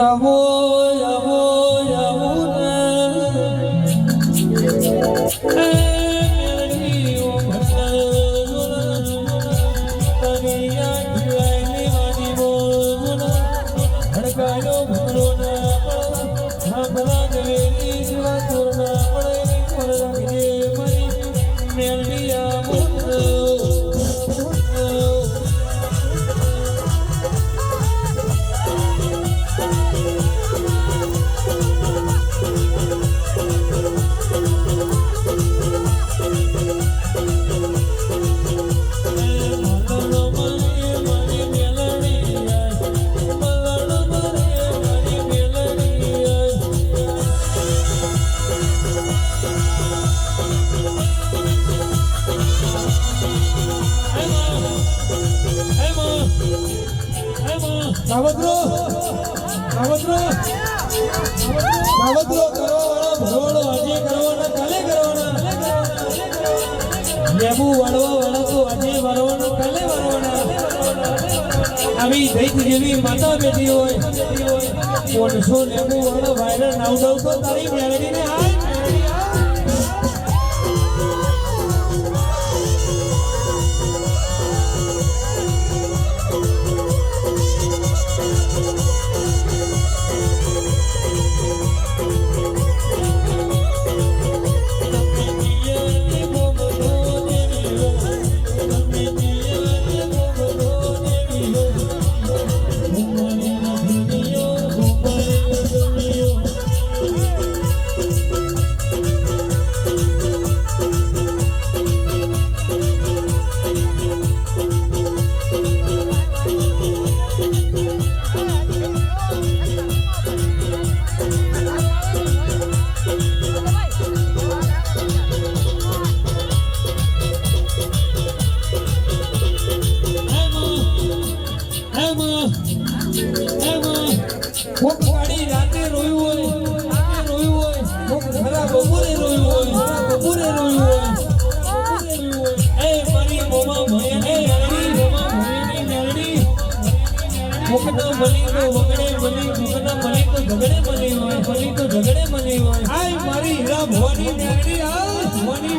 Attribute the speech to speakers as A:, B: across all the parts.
A: આવો આવો આવો દૈત જેવી માતા બેટી હોય પોણસો લેબુ વાળા વાયરલ નાવ દઉં તો તારી મેળવીને આય એમાં એમાં. કોક વાળી રાતે રોયું હોય, રાતે રોયું હોય, કોક ખરા બપોરે રોયું હોય બપોરે રોયું હોય એ મારી મોમાં ભય એ અરડી મોમાં ભયની મેરડી કોકના મલી તો વગડે મલી કોકના મલી તો ઝગડે મલી હોય મલી તો ઝગડે મલી હોય. આય મારી હીરા ભવાની મેરડી આય ભવાની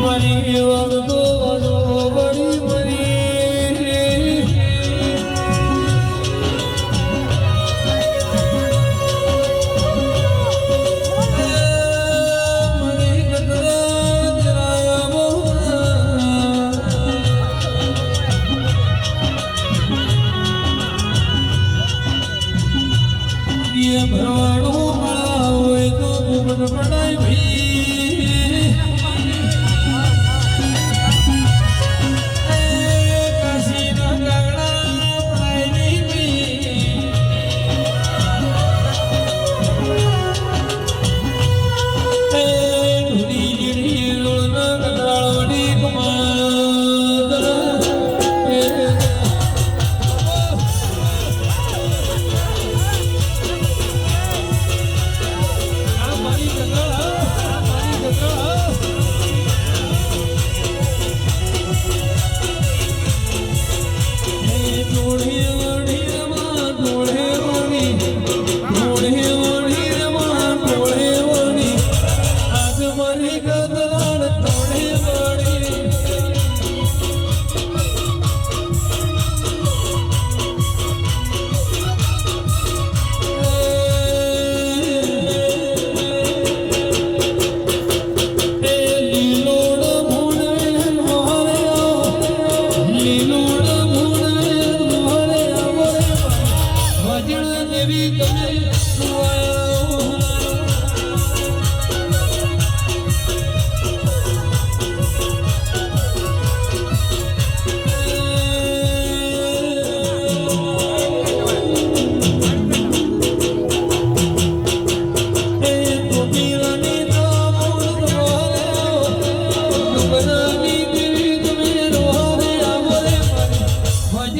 A: મારી વાગતો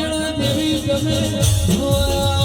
B: અંજણ
A: દેવી ગમે.